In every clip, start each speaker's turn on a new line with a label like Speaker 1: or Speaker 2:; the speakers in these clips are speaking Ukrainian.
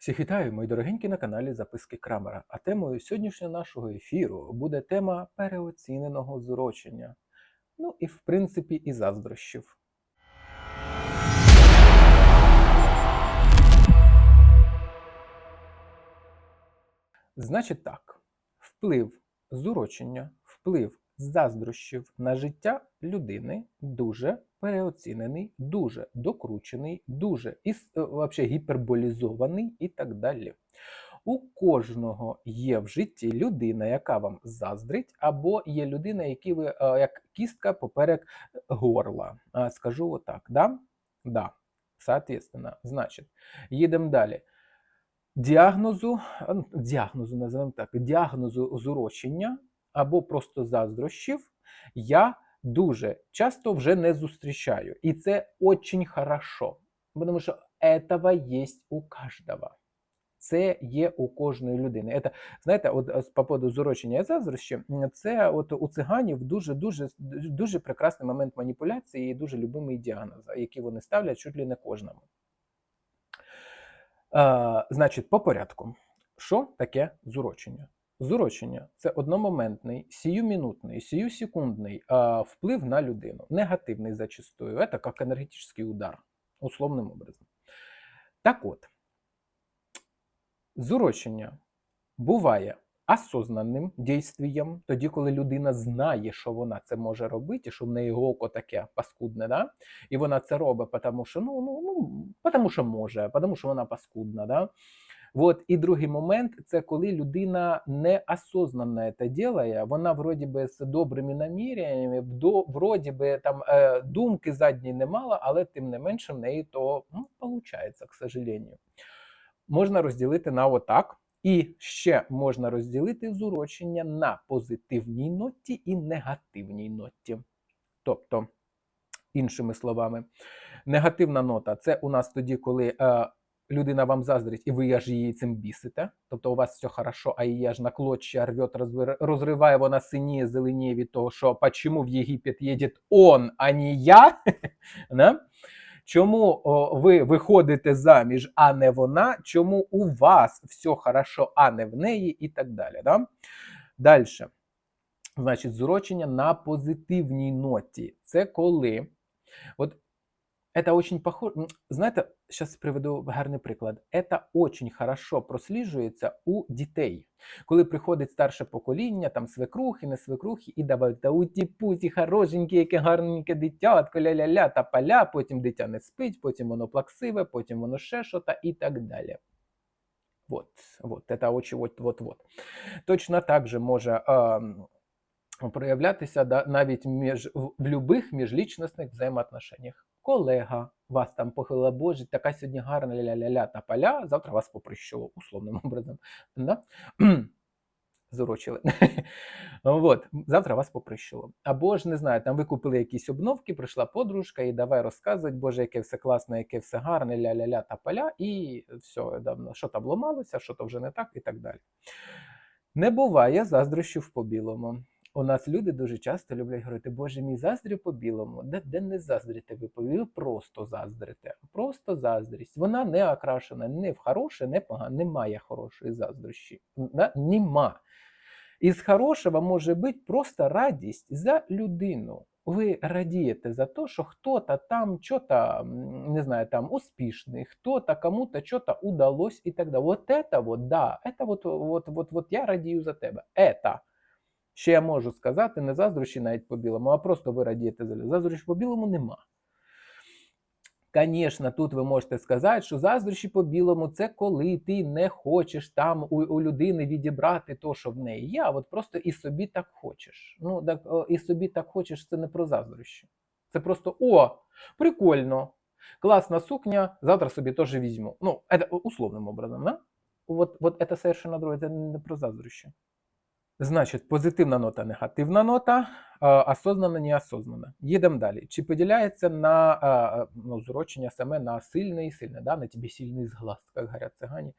Speaker 1: Всіх вітаю, мої дорогенькі на каналі Записки Крамера. А темою сьогоднішнього нашого ефіру буде тема переоціненого зурочення. Ну і в принципі і заздрощів. Значить так, вплив зурочення, вплив заздрощів на життя людини дуже переоцінений, дуже докручений, дуже іс, е, вообще гіперболізований і так далі. У кожного є в житті людина, яка вам заздрить, або є людина, які ви е, як кістка поперек горла. Скажу отак, да? Да. Соответственно, значить, їдемо далі. Діагнозу, ну, діагнозу називаємо так, діагнозу зурочення або просто заздрощів я дуже часто вже не зустрічаю. І це очень хорошо, тому що этого есть у каждого. Це є у кожної людини. Это, знаєте, от е, з по поводу зурочення і заздрощі, це от у циганів дуже дуже дуже прекрасний момент маніпуляції і дуже любимий діагноз, який вони ставлять чуть ли не кожному. Е, значить, по порядку. Що таке зурочення? Зурочення це одномоментний, сіюмінутний, сіюсекундний е, вплив на людину. Негативний зачастую. Це як енергетичний удар, условним образом. Так от, зурочення буває осознаним дійствієм, тоді, коли людина знає, що вона це може робити, що в неї око таке паскудне, да? і вона це робить, тому що, ну, ну, ну, тому що може, тому що вона паскудна. Да? Вот. І другий момент це коли людина неосознанно це делає, вона вроді би з добрими наміряннями, до, вроді би там е, думки задньої не мала, але тим не менше в неї то ну, виходить, к сожалению. Можна розділити на отак. І ще можна розділити зурочення на позитивній ноті і негативній ноті. Тобто, іншими словами, негативна нота це у нас тоді, коли е, людина вам заздрить, і ви аж її цим бісите. Тобто у вас все хорошо, а її аж на клочья рвет, розриває, вона синіє, зеленіє від того, що почему в Єгипет їде он, а не я. Чому ви виходите заміж, а не вона? Чому у вас все хорошо, а не в неї, і так далі. Да? Далі. Значить, зурочення на позитивній ноті. Це коли. От это очень похоже. м, Знаєте, зараз приведу гарний приклад. Это очень хорошо просліджується у дітей. Коли приходить старше покоління, там свекрухи, не свекрухи, і давай та уті путі, хорошеньке, яке гарненьке дитятко, ля-ля-ля та поля, потім дитя не спить, потім воно плаксиве, потім воно ще що та і так далі. Вот, вот, это очень, вот, вот, вот. Точно так же може ем, проявлятися да, навіть між, в, в любих міжлічностних взаємоотношеннях. Колега вас там похила, боже, така сьогодні гарна ля-ля-ля та поля, завтра вас поприщило, условним образом. Да? Зурочили. вот. Завтра вас поприщило. Або ж не знаю, там ви купили якісь обновки, прийшла подружка і давай розказувати, боже, яке все класне, яке все гарне, ля-ля-ля та поля, і все, давно, що там ламалося, що то вже не так, і так далі. Не буває заздрощів по білому. У нас люди дуже часто люблять говорити, Боже мій заздрю по білому. Де, де не заздрите ви, по- ви просто заздрите. Просто заздрість. Вона не окрашена не в хороше, не в погане. Немає хорошої заздрощі. На- Нема. Із хорошого може бути просто радість за людину. Ви радієте за те, що хто-то там що-то, не знаю, там успішний, хто-то кому-то що-то удалось і так далі. Вот это вот, да, это вот, вот, вот, вот я радію за тебе. Это. Ще я можу сказати, не заздрощі навіть по білому, а просто ви радієте за. Заздрощі по білому нема. Звісно, тут ви можете сказати, що заздрощі по білому це коли ти не хочеш там у, у людини відібрати то, що в неї є, а от просто і собі так хочеш. Ну, так, і собі так хочеш, це не про заздрощі. Це просто о, прикольно, класна сукня, завтра собі теж візьму. Ну, це условним образом, да? Вот, вот это совершенно друге, це не про заздрощі. Значить, позитивна нота, негативна нота, осознана, неосознана. Їдемо далі. Чи поділяється на ну, зурочення саме на сильне і сильне, да? на тобі сильний зглаз, як говорять цигані.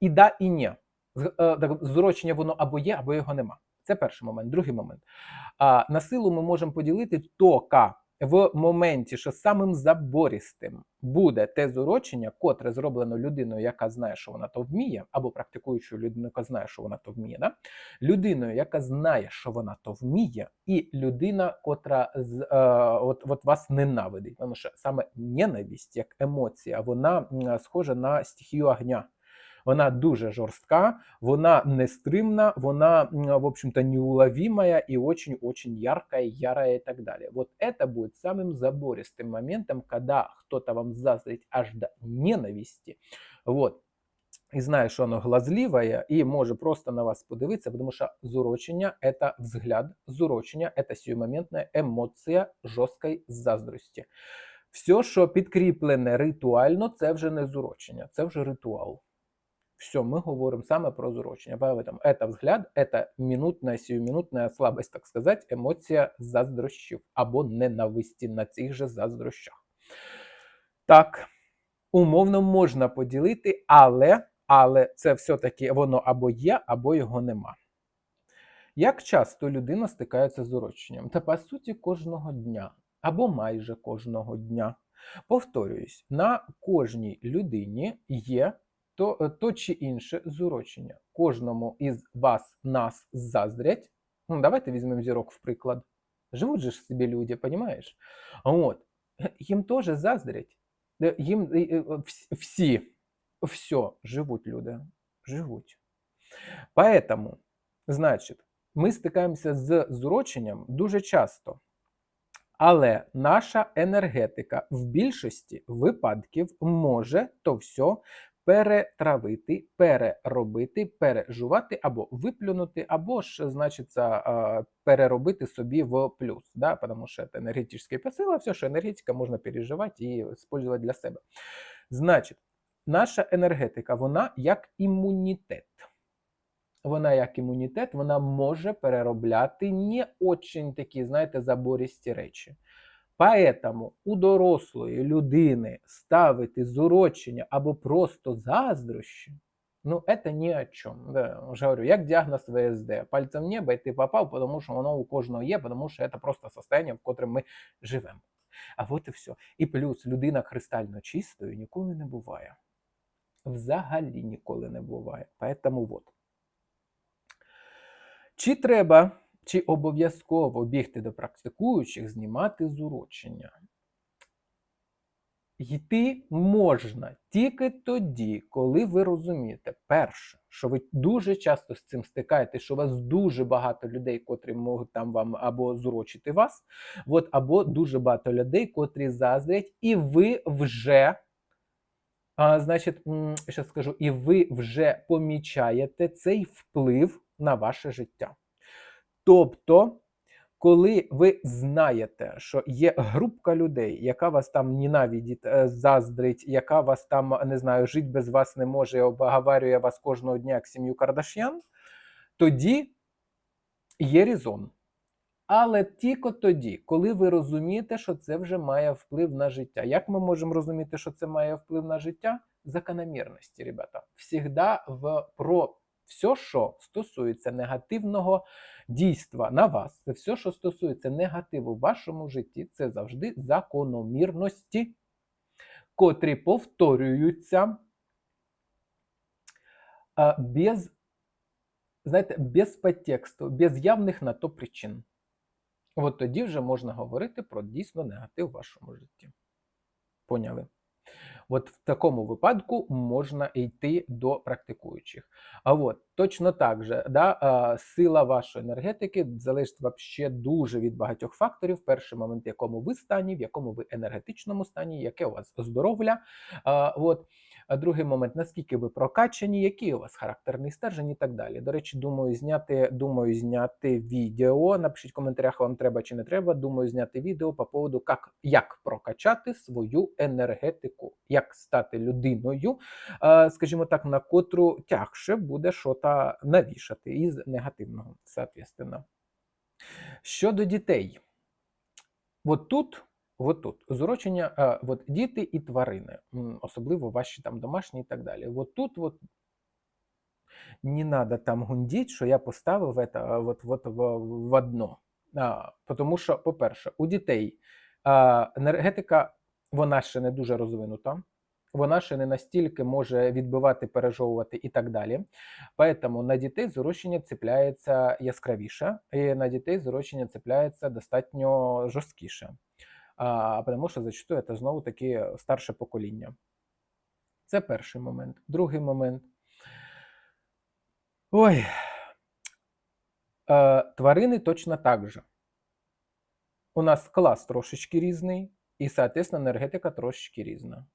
Speaker 1: І да, і ні. З- е, Зурочення воно або є, або його нема. Це перший момент. Другий момент. На силу ми можемо поділити тока в моменті, що самим забористим буде те зурочення, котре зроблено людиною, яка знає, що вона то вміє, або практикуючою людиною, яка знає, що вона то вміє, да? людиною, яка знає, що вона то вміє, і людина, котра з, е, от, от вас ненавидить. Тому що саме ненависть, як емоція, вона схожа на стихію огня. Вона дуже жорстка, вона нестримна, вона, м, в общем-то, неуловимая и очень-очень яркая, ярая и так далее. Вот это будет самым забористым моментом, когда кто-то вам зазрить аж до ненависти, вот, і знає, що воно глазливе, і може просто на вас подивитися, тому що зурочення – це взгляд, зурочення – це сиюмоментна емоція жорсткої заздрості. Все, що підкріплене ритуально, це вже не зурочення, це вже ритуал. Все, мы говорим саме про зурочення. Поэтому это взгляд, это минутная, сиюминутная слабость, так сказать, емоція заздрощів або ненависті на цих же заздрощах. Так, умовно можна поділити, але, але це все-таки воно або є, або його нема. Як часто людина стикається з уроченням? Та по суті кожного дня, або майже кожного дня. Повторююсь, на кожній людині є то, е, то чи інше зурочення. Кожному із вас нас заздрять. Ну, давайте візьмемо зірок в приклад. Живуть же ж собі люди, понімаєш? От. Їм теж заздрять. Е, Їм е, вс- всі, все, живуть люди. Живуть. Поэтому, значить, ми стикаємося з зуроченням дуже часто. Але наша енергетика в більшості випадків може то все перетравити, переробити, пережувати або виплюнути, або ж, значиться, переробити собі в плюс, да? тому що це енергетичний посил, а все, що енергетика можна переживати і використовувати для себе. Значить, наша енергетика, вона як імунітет. Вона як імунітет, вона може переробляти не очень такі, знаєте, забористі речі. Поэтому у дорослої людини ставити зурочення або просто заздрощі, ну, это ни о чем. Да, вже говорю, як діагноз ВСД. Пальцем в небо, і ти попав, тому що воно у кожного є, тому що це просто состояние, в котрому ми живемо. А от і все. І плюс людина кристально чистою ніколи не буває. Взагалі ніколи не буває. Поэтому вот. Чи треба, чи обов'язково бігти до практикуючих, знімати зурочення? Йти можна тільки тоді, коли ви розумієте, перше, що ви дуже часто з цим стикаєтесь, що у вас дуже багато людей, котрі можуть там вам або зурочити вас, от, або дуже багато людей, котрі заздрять, і ви вже, а, значить, що скажу, і ви вже помічаєте цей вплив на ваше життя. Тобто, коли ви знаєте, що є групка людей, яка вас там ненавидить, е, заздрить, яка вас там, не знаю, жити без вас не може, обговорює вас кожного дня як сім'ю Кардашян, тоді є різон. Але тільки тоді, коли ви розумієте, що це вже має вплив на життя. Як ми можемо розуміти, що це має вплив на життя? Закономірності, ребята. Всігда в про все, що стосується негативного дійства на вас, це все, що стосується негативу в вашому житті, це завжди закономірності, котрі повторюються без, знаєте, без подтексту, без явних на то причин. От тоді вже можна говорити про дійсно негатив в вашому житті. Поняли? От в такому випадку можна йти до практикуючих. А от точно так же, да, сила вашої енергетики залежить вообще дуже від багатьох факторів. Перший момент, в якому ви стані, в якому ви енергетичному стані, яке у вас здоров'я. От. Другий момент, наскільки ви прокачані, який у вас характерний стержень і так далі. До речі, думаю, зняти, думаю, зняти відео. Напишіть в коментарях, вам треба чи не треба. Думаю, зняти відео по поводу, як, як прокачати свою енергетику, як стати людиною, е, скажімо так, на котру тягше буде що-то навішати із негативного, соответственно. Щодо дітей, от тут. От тут зурочення, от діти і тварини, особливо ваші там домашні і так далі. От тут от не треба там гундіть, що я поставив это, от, от, в, одно. А, тому що, по-перше, у дітей А, енергетика, вона ще не дуже розвинута. Вона ще не настільки може відбивати, пережовувати і так далі. Поэтому на дітей зрощення цепляється яскравіше, і на дітей зрощення цепляється достатньо жорсткіше. А, тому що зачастую це знову таки старше покоління. Це перший момент. Другий момент. Ой. Е, тварини точно так же. У нас клас трошечки різний, і, соответственно, енергетика трошечки різна.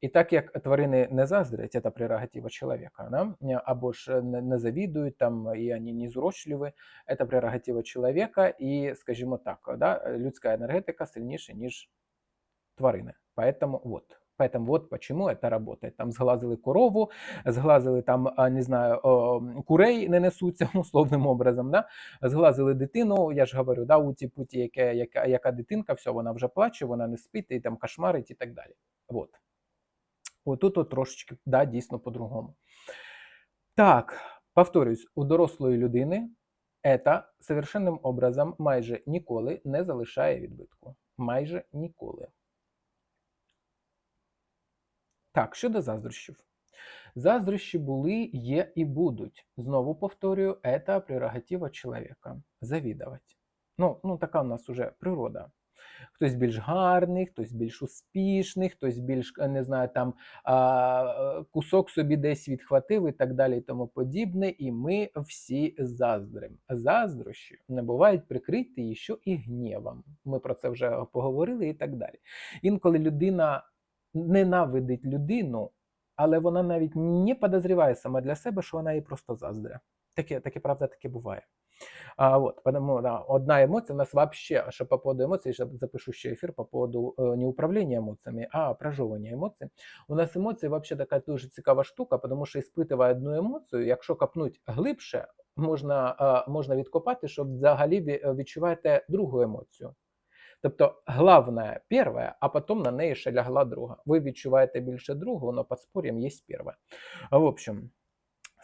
Speaker 1: І так як тварини не заздрять, це прерогатива чоловіка, да? або ж не, не завідують, там, і вони не зурочливі, це прерогатива чоловіка, і, скажімо так, да, людська енергетика сильніша, ніж тварини. Поэтому вот. Поэтому вот почему это работает. Там зглазили корову, зглазили там, а, не знаю, курей не несуться условним образом. Да? Зглазили дитину. Я ж говорю, да, у ті путі, яка, яка, яка дитинка, все, вона вже плаче, вона не спить, і там кошмарить і так далі. Вот. Отут от трошечки, да, дійсно по-другому. Так, повторюсь, у дорослої людини это совершенним образом майже ніколи не залишає відбитку. Майже ніколи. Так, щодо заздрощів. Заздрощі були, є і будуть. Знову повторюю, це прерогатива чоловіка. Завідувати. Ну, ну, така у нас уже природа. Хтось більш гарний, хтось більш успішний, хтось більш, не знаю, там кусок собі десь відхватив і так далі і тому подібне. І ми всі заздрим. Заздрощі не бувають прикриті ще і гнівом. Ми про це вже поговорили і так далі. Інколи людина ненавидить людину, але вона навіть не подозріває сама для себе, що вона їй просто заздре. Таке, таке правда, таке буває. А, вот, потому, да, одна эмоция у нас вообще, что по поводу эмоций, я запишу еще эфир по поводу э, не управления эмоциями, а проживання емоцій. У нас емоції вообще така дуже цікава штука, тому що іспитує одну емоцію, якщо копнуть глибше, можна, э, можна відкопати, щоб взагалі відчуваєте другу емоцію. Тобто главне перше, а потім на неї ще лягла друга. Ви відчуваєте більше другу, але під спор'ям є перше. В общем,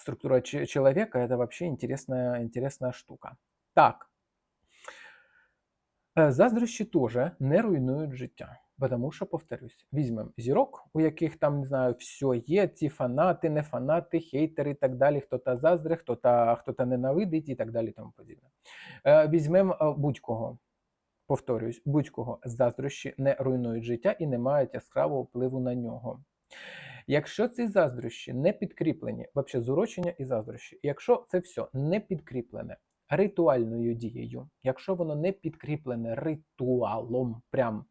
Speaker 1: структура человека это вообще интересная, интересная штука. Так. Э, Заздрощі теж не руйнують життя. Тому що, повторюсь, візьмемо зірок, у яких там, не знаю, все є, ці фанати, не фанати, хейтери і так далі, хто-то заздре, хто-то хто ненавидить і так далі. тому подібне. Э, візьмемо э, будь-кого. Повторюсь, будь-кого заздрощі не руйнують життя і не мають яскравого впливу на нього. Якщо ці заздрощі не підкріплені, взагалі зурочення і заздрощі, якщо це все не підкріплене ритуальною дією, якщо воно не підкріплене ритуалом, прям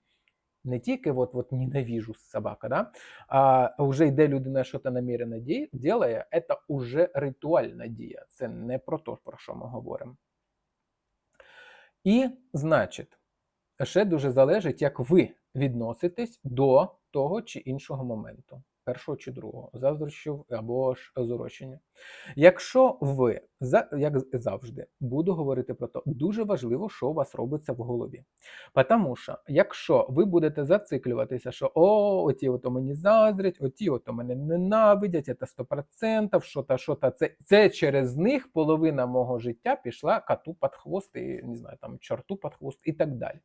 Speaker 1: не тільки от, от ненавижу собака, да? а вже йде людина, що то намірено діє, це вже ритуальна дія. Це не про те, про що ми говоримо. І, значить, ще дуже залежить, як ви відноситесь до того чи іншого моменту першого чи другого, заздрощів або ж зурочення. Якщо ви, як завжди, буду говорити про те, дуже важливо, що у вас робиться в голові. Тому що, якщо ви будете зациклюватися, що о, оті ото мені заздрять, оті ото мене ненавидять, це 100%, що та, що та, це, це через них половина мого життя пішла коту під хвост, і не знаю, там чорту під хвост і так далі.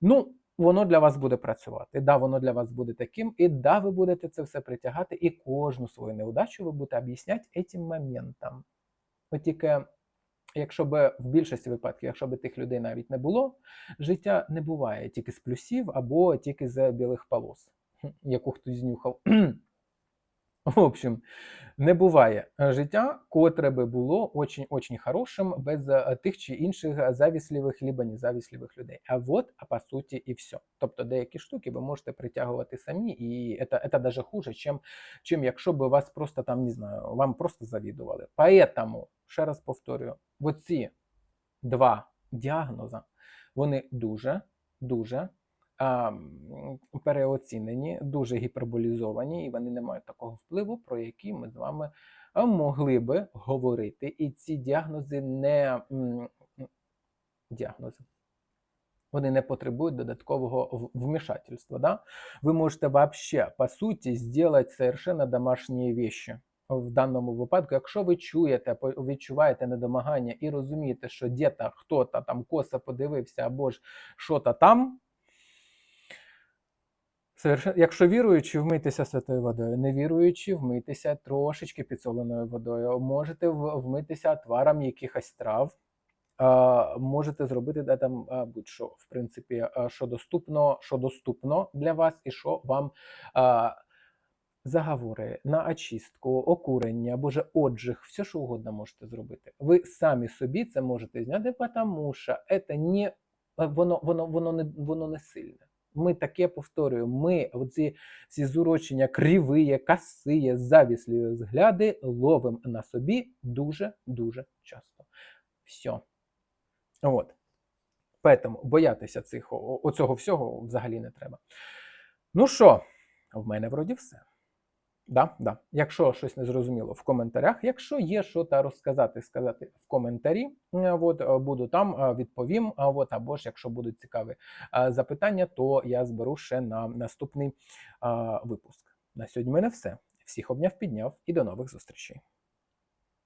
Speaker 1: Ну, воно для вас буде працювати. Да, воно для вас буде таким, і да, ви будете це все притягати, і кожну свою неудачу ви будете об'ясняти цим моментам. От тільки, якщо б в більшості випадків, якщо б тих людей навіть не було, життя не буває тільки з плюсів або тільки з білих полос, яку хтось знюхав. В общем, не буває е, життя, котре би було очень-очень хорошим без е, тих чи інших завіслівих либо незавісливих людей. А от, а по суті, і все. Тобто деякі штуки ви можете притягувати самі, і це, це даже хуже, чим, чим якщо б вас просто там не знаю, вам просто завідували. Поэтому, ще раз повторюю, оці два діагнози, вони дуже, дуже переоцінені, дуже гіперболізовані, і вони не мають такого впливу, про який ми з вами могли би говорити. І ці діагнози не діагнози. Вони не потребують додаткового вмішательства. Да? Ви можете вообще, по суті, зробити совершенно домашні вещи. В даному випадку, якщо ви чуєте, відчуваєте недомагання і розумієте, що десь хто-то там коса подивився або ж що-то там, Якщо віруючи, вмитися святою водою, не віруючи, вмитися трошечки підсоленою водою. Можете вмитися отваром якихось трав. Можете зробити де там будь-що, в принципі, що доступно, що доступно для вас, і що вам заговори на очистку, окурення, або же отжиг, все що угодно можете зробити. Ви самі собі це можете зняти, тому що це не воно, воно, воно не воно не сильне. Ми таке повторюємо. Ми оці ці зурочення криві, касиє, завіслі взгляди ловимо на собі дуже дуже часто. Все. От. Поэтому боятися цих, оцього всього взагалі не треба. Ну що, в мене вроді все. Да, да. Якщо щось не зрозуміло в коментарях, якщо є що та розказати, сказати в коментарі, е, от, е, буду там, е, відповім. От, або ж якщо будуть цікаві запитання, то я зберу ще на наступний випуск. На сьогодні в мене все. Всіх обняв, підняв і до нових зустрічей.